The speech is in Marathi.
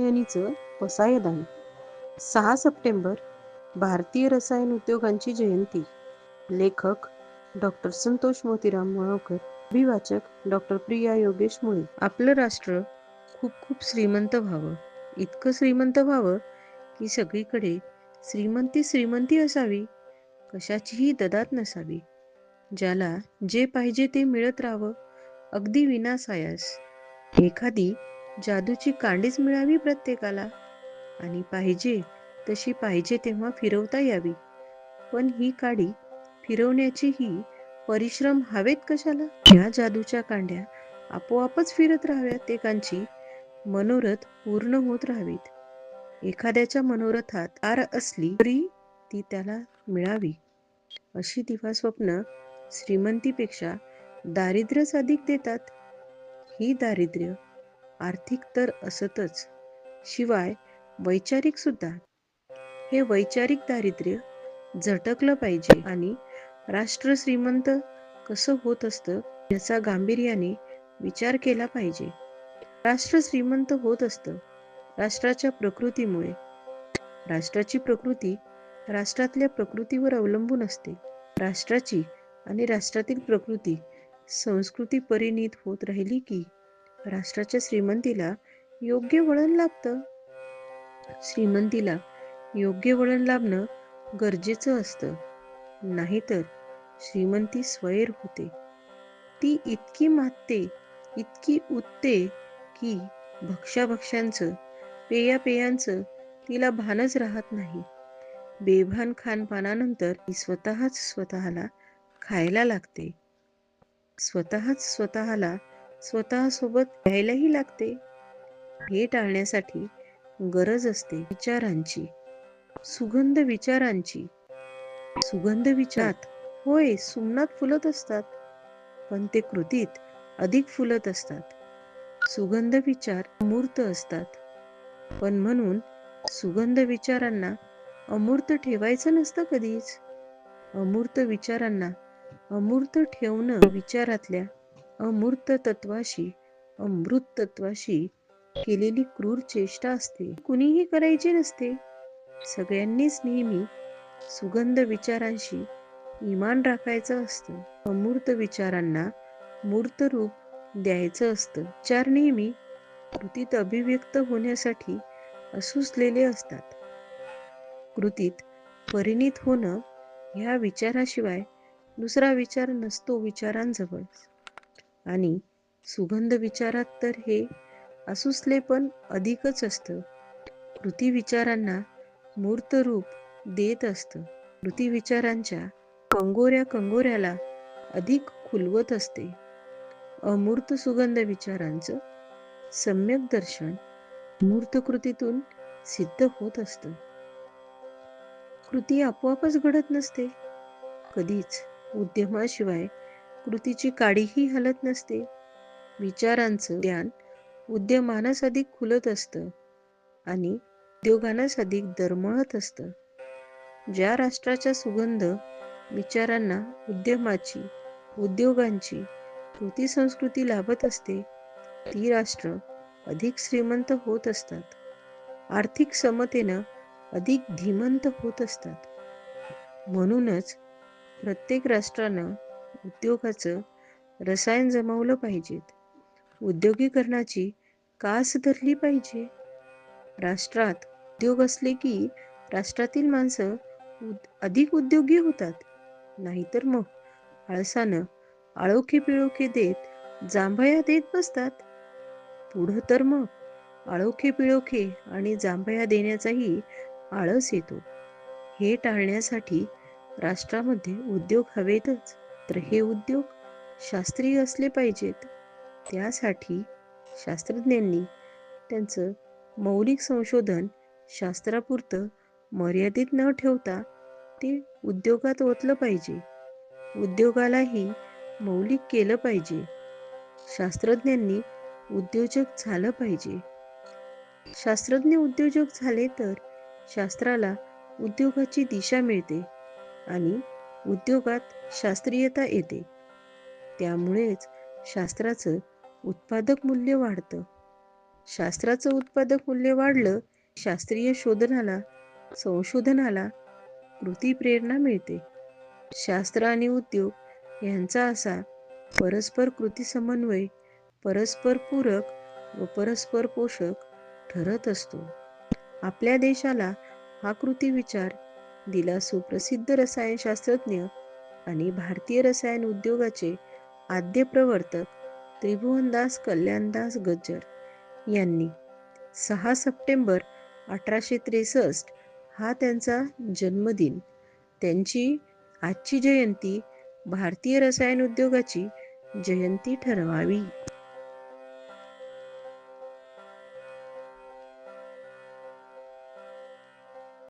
यांनीचं पसायदान सहा सप्टेंबर भारतीय रसायन उद्योगांची जयंती. लेखक डॉक्टर संतोष मोतीराम मळवकर अभिवाचक डॉक्टर प्रिया योगेश मुळे. आपलं राष्ट्र खूप खूप श्रीमंत व्हावं. इतकं श्रीमंत व्हावं की सगळीकडे श्रीमंती श्रीमंती असावी कशाचीही ददात नसावी. ज्याला जे पाहिजे ते मिळत राहावं अगदी विनासायास. एखादी जादूची कांडीच मिळावी प्रत्येकाला. आणि पाहिजे तशी पाहिजे तेव्हा फिरवता यावी. पण ही काडी फिरवण्याचीही परिश्रम हवेत कशाला? या जादूच्या कांड्या आपोआपच फिरत राहाव्यात एकांची. मनोरथ पूर्ण होत राहावीत. एखाद्याच्या मनोरथात आर असली तरी ती त्याला मिळावी. अशी दिवा स्वप्न श्रीमंतीपेक्षा दारिद्र्यच अधिक देतात. ही दारिद्र्य आर्थिक तर असतच. शिवाय वैचारिक सुद्धा. हे वैचारिक दारिद्र्य झटकलं पाहिजे आणि राष्ट्र श्रीमंत कसं होत असतं याचा गांभीर्याने विचार केला पाहिजे. राष्ट्र श्रीमंत होत असतं राष्ट्राच्या प्रकृतीमुळे. राष्ट्राची प्रकृती राष्ट्रातल्या प्रकृतीवर अवलंबून असते. राष्ट्राची आणि राष्ट्रातील प्रकृती संस्कृती परिणित होत राहिली की राष्ट्राच्या श्रीमंतीला योग्य वळण लाभतं. श्रीमंतीला योग्य वळण लाभणं गरजेचं असतं. नाहीतर श्रीमंती स्वैर होते. ती इतकी मातते इतकी उत्ते की भक्ष्याभक्ष्यांचं पेयापेयांचं तिला भानच राहत नाही. बेभान खानपानानंतर ती स्वतःच स्वतःला खायला लागते. स्वतःच स्वतःला स्वतःसोबत घ्यायलाही लागते. हे टाळण्यासाठी गरज असते विचारांची. सुगंध विचारांची. सुगंध विचारात होय सुमनात फुलत असतात. पण ते कृतीत अधिक फुलत असतात. सुगंध विचार अमूर्त असतात. पण म्हणून सुगंध विचारांना अमूर्त ठेवायचं नसतं कधीच. अमूर्त विचारांना अमूर्त ठेवणं विचारातल्या अमूर्त तत्वाशी अमृत तत्वाशी केलेली क्रूर चेष्टा असते. कुणीही करायची नसते. सगळ्यांनीच नेहमी सुगंध विचारांशी इमान राखायचं असतं. अमूर्त विचारांना मूर्त रूप द्यायचं असतं. विचार नेहमी कृतीत अभिव्यक्त होण्यासाठी असुसलेले असतात. कृतीत परिणित होणं ह्या विचाराशिवाय दुसरा विचार नसतो विचारांजवळ. आणि सुगंध विचारात तर हे असुसले पण अधिकच असतं. कृती विचारांना मूर्त रूप देत असतं. कृती विचारांच्या कंगोऱ्या कंगोऱ्याला अधिक खुलवत असते. अमूर्त सुगंध विचारांचं सम्यक दर्शन मूर्त कृतीतून सिद्ध होत असतं. कृती आपोआपच घडत नसते. कधीच उद्यमाशिवाय कृतीची काडीही हलत नसते. विचारांचं ज्ञान उद्यमानास अधिक खुलत असतं आणि उद्योगानास अधिक दरमळत असतं. ज्या राष्ट्राच्या सुगंध विचारांना उद्यमाची उद्योगांची कृती संस्कृती लाभत असते ती राष्ट्र अधिक श्रीमंत होत असतात. आर्थिक समतेनं अधिक धीमंत होत असतात. म्हणूनच प्रत्येक राष्ट्रानं उद्योगाचं रसायन जमवलं पाहिजेत. उद्योगीकरणाची कास धरली पाहिजे. राष्ट्रात उद्योग असले की राष्ट्रातील माणसं अधिक उद्योगी होतात. नाहीतर मग आळसानं आळोखे पिळोखे देत जांभया देत बसतात. पुढं तर मग आळोखे पिळोखे आणि जांभया देण्याचाही आळस येतो. हे टाळण्यासाठी राष्ट्रामध्ये उद्योग हवेतच. तर हे उद्योग शास्त्रीय असले पाहिजेत. त्यासाठी शास्त्रज्ञांनी त्यांचं मौलिक संशोधन शास्त्रापुरतं मर्यादित न ठेवता ते उद्योगात ओतलं पाहिजे. उद्योगालाही मौलिक केलं पाहिजे. शास्त्रज्ञांनी उद्योजक झालं पाहिजे. शास्त्रज्ञ उद्योजक झाले तर शास्त्राला उद्योगाची दिशा मिळते आणि उद्योगात शास्त्रीयता येते. त्यामुळेच शास्त्राचं उत्पादक मूल्य वाढतं. शास्त्राचं उत्पादक मूल्य वाढलं शास्त्रीय शोधनाला संशोधनाला कृती प्रेरणा मिळते. शास्त्र आणि उद्योग यांचा असा परस्पर कृती समन्वय परस्पर पूरक व परस्पर पोषक ठरत असतो. आपल्या देशाला हा कृती विचार दिला सुप्रसिद्ध रसायनशास्त्रज्ञ आणि भारतीय रसायन उद्योगाचे आद्य प्रवर्तक त्रिभुवनदास कल्याणदास गज्जर यांनी सहा सप्टेंबर अठराशे त्रेसष्ट हा त्यांचा जन्मदिन. त्यांची आजची जयंती भारतीय रसायन उद्योगाची जयंती ठरवावी.